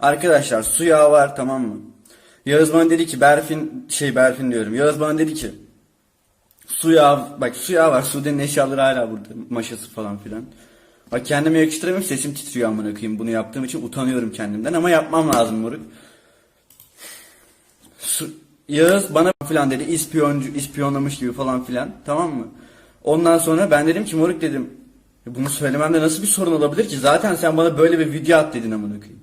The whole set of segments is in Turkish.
Arkadaşlar su yağı var tamam mı? Yağız bana dedi ki Berfin şey Berfin diyorum. Yağız bana dedi ki su yağı bak su yağı var. Sude'nin eşyaları hala burada. Maşası falan filan. Bak kendime yakıştıramıyorum sesim titriyor amına koyayım. Bunu yaptığım için utanıyorum kendimden ama yapmam lazım moruk. Su, Yağız bana filan dedi ispiyoncu ispiyonlamış gibi falan filan tamam mı? Ondan sonra ben dedim ki moruk dedim "Ya bunu söylememde nasıl bir sorun olabilir ki? Zaten sen bana böyle bir video at dedin amına koyayım.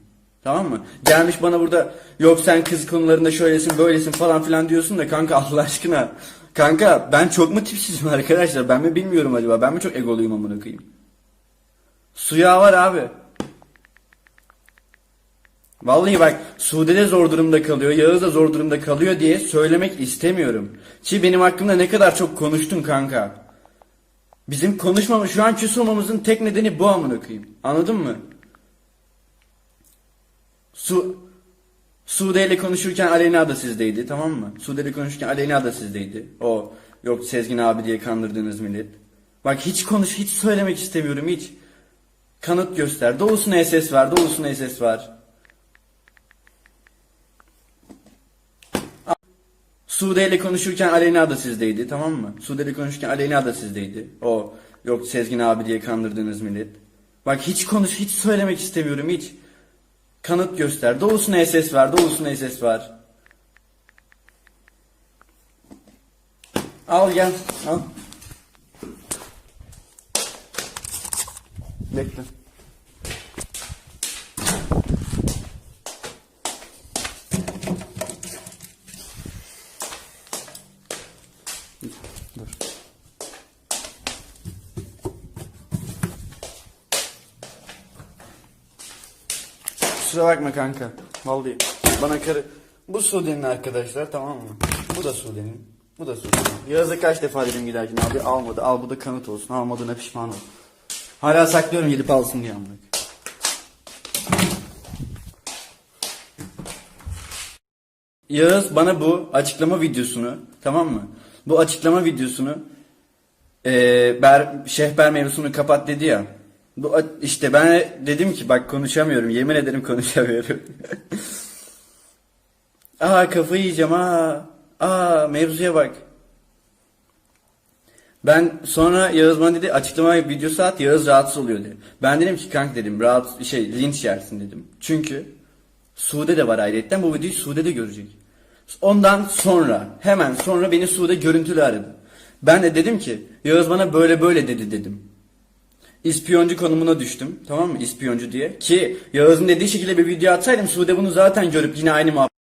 Tamam mı? Gelmiş bana burada yok sen kız konularında şöylesin böylesin falan filan diyorsun da kanka Allah aşkına. Kanka ben çok mu tipsizim arkadaşlar? Ben mi bilmiyorum acaba? Ben mi çok egoluyum amına koyayım? Suya var abi. Vallahi bak Sude de zor durumda kalıyor, Yağız da zor durumda kalıyor diye söylemek istemiyorum. Ki benim hakkımda ne kadar çok konuştun kanka. Bizim konuşmamız, şu an küs olmamızın tek nedeni bu amına koyayım. Anladın mı? Su Sude ile konuşurken Aleyna da sizdeydi tamam mı? Sude ile konuşurken Aleyna da sizdeydi. O yok Sezgin abi diye kandırdığınız millet. Bak hiç konuş hiç söylemek istemiyorum hiç. Kanıt göster. Doğusuna SS var, doğusuna SS var. Sude ile konuşurken Aleyna da sizdeydi tamam mı? Sude ile konuşurken Aleyna da sizdeydi. O yok Sezgin abi diye kandırdığınız millet. Bak hiç konuş hiç söylemek istemiyorum hiç. Kanıt göster. Doğusuna SS var, doğusuna SS var. Al gel, al. Bekle. Kusura bakma kanka. Vallahi bana karı... Bu Sude'nin arkadaşlar tamam mı? Bu da Sude'nin. Bu da Sude'nin. Yağız'a kaç defa dedim giderken abi almadı. Al bu da kanıt olsun. Almadığına pişman ol. Hala saklıyorum gelip alsın diye amına. Yağız bana bu açıklama videosunu tamam mı? Bu açıklama videosunu eee ber, şehber mevzusunu kapat dedi ya. Bu işte ben dedim ki bak konuşamıyorum. Yemin ederim konuşamıyorum. Aa kafayı yiyeceğim aa. Aa mevzuya bak. Ben sonra Yağız bana dedi açıklama videosu at Yağız rahatsız oluyor dedi. Ben dedim ki kanka dedim rahat şey linç yersin dedim. Çünkü Sude de var ayrıyetten bu videoyu Sude de görecek. Ondan sonra hemen sonra beni Sude görüntülü aradı. Ben de dedim ki Yağız bana böyle böyle dedi dedim. İspiyoncu konumuna düştüm. Tamam mı? İspiyoncu diye. Ki Yağız'ın dediği şekilde bir video atsaydım Sude bunu zaten görüp yine aynı muhabbet